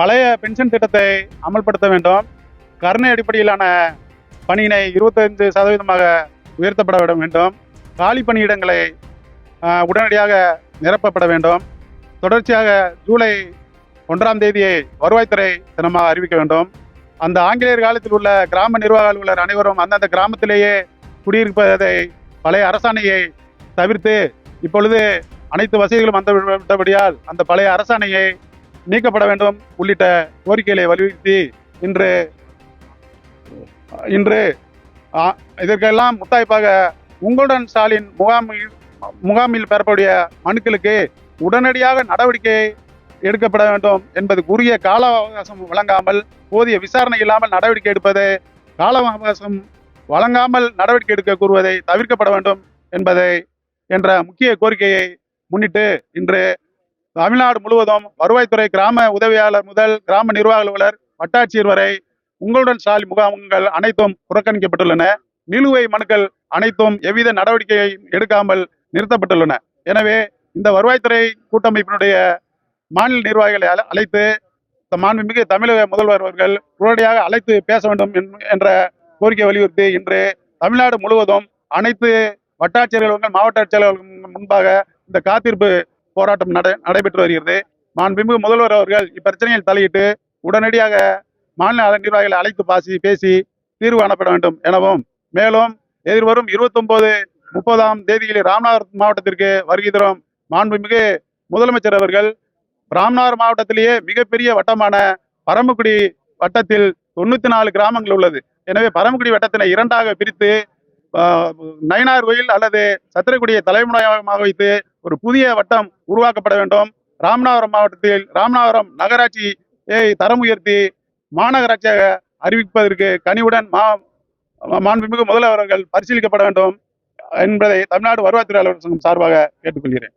பழைய பென்ஷன் திட்டத்தை அமல்படுத்த வேண்டும். கருணை அடிப்படையிலான பணியினை இருபத்தைந்து சதவீதமாக உயர்த்தப்பட வேண்டும். காலி பணியிடங்களை உடனடியாக நிரப்பப்பட வேண்டும். தொடர்ச்சியாக ஜூலை ஒன்றாம் தேதியை வருவாய்த்துறை தினமாக அறிவிக்க வேண்டும். அந்த ஆங்கிலேயர் காலத்தில் உள்ள கிராம நிர்வாக அலுவலர் அனைவரும் அந்தந்த கிராமத்திலேயே குடியிருப்பதை பழைய அரசாணையை தவிர்த்து இப்பொழுது அனைத்து வசதிகளும் வந்து விட்டபடியால் அந்த பழைய அரசாணையை நீக்கப்பட வேண்டும் உள்ளிட்ட கோரிக்கைகளை வலியுறுத்தி இன்று இன்று இதற்கெல்லாம் முத்தாய்ப்பாக உங்களுடன் ஸ்டாலின் முகாமில் முகாமில் பெறக்கூடிய மனுக்களுக்கு உடனடியாக நடவடிக்கை எடுக்கப்பட வேண்டும் என்பது உரிய கால அவகாசம் வழங்காமல் போதிய விசாரணை இல்லாமல் நடவடிக்கை எடுப்பது கால அவகாசம் வழங்காமல் நடவடிக்கை எடுக்க கூறுவதை தவிர்க்கப்பட வேண்டும் என்பதை என்ற முக்கிய கோரிக்கையை முன்னிட்டு இன்று தமிழ்நாடு முழுவதும் வருவாய்த்துறை கிராம உதவியாளர் முதல் கிராம நிர்வாக அலுவலர் வட்டாட்சியர் வரை உங்களுடன் சாலை முகாம்கள் அனைத்தும் புறக்கணிக்கப்பட்டுள்ளன. நிலுவை மனுக்கள் அனைத்தும் எவ்வித நடவடிக்கையும் எடுக்காமல் நிறுத்தப்பட்டுள்ளன. எனவே இந்த வருவாய்த்துறை கூட்டமைப்பினுடைய மாநில நிர்வாகிகளை அழைத்து மாண்புமிகு தமிழக முதல்வர் அவர்கள் உடனடியாக அழைத்து பேச வேண்டும் என்ற கோரிக்கை வலியுறுத்தி இன்று தமிழ்நாடு முழுவதும் அனைத்து வட்டாட்சியர்கள் மாவட்ட ஆட்சியாளர்கள் முன்பாக இந்த காத்திருப்பு போராட்டம் நடை நடைபெற்று வருகிறது. மாண்புமிகு முதல்வர் அவர்கள் இப்பிரச்சனையில் தலையிட்டு உடனடியாக மாநில நிர்வாகிகளை அழைத்து பாசி பேசி தீர்வு காணப்பட வேண்டும் எனவும் மேலும் எதிர்வரும் இருபத்தொன்பது முப்பதாம் தேதியில் ராமநாதபுரம் மாவட்டத்திற்கு வருகை தரும் மாண்புமிகு முதலமைச்சர் அவர்கள் ராமநாதபுரம் மாவட்டத்திலேயே மிகப்பெரிய வட்டமான பரமக்குடி வட்டத்தில் தொண்ணூத்தி நாலு கிராமங்கள் உள்ளது. எனவே பரமக்குடி வட்டத்தினை இரண்டாக பிரித்து நயினார் கோயில் அல்லது சத்திரக்குடியை தலைமுறையாக வைத்து ஒரு புதிய வட்டம் உருவாக்கப்பட வேண்டும். ராமநாதபுரம் மாவட்டத்தில் ராமநாதபுரம் நகராட்சி தரம் உயர்த்தி மாநகராட்சியாக அறிவிப்பதற்கு கனிவுடன் மா மாண்புமிகு முதல்வர்கள் பரிசீலிக்கப்பட வேண்டும் என்பதை தமிழ்நாடு வருவாய்த்துறை அலுவலர் சங்கம் சார்பாக கேட்டுக்கொள்கிறேன்.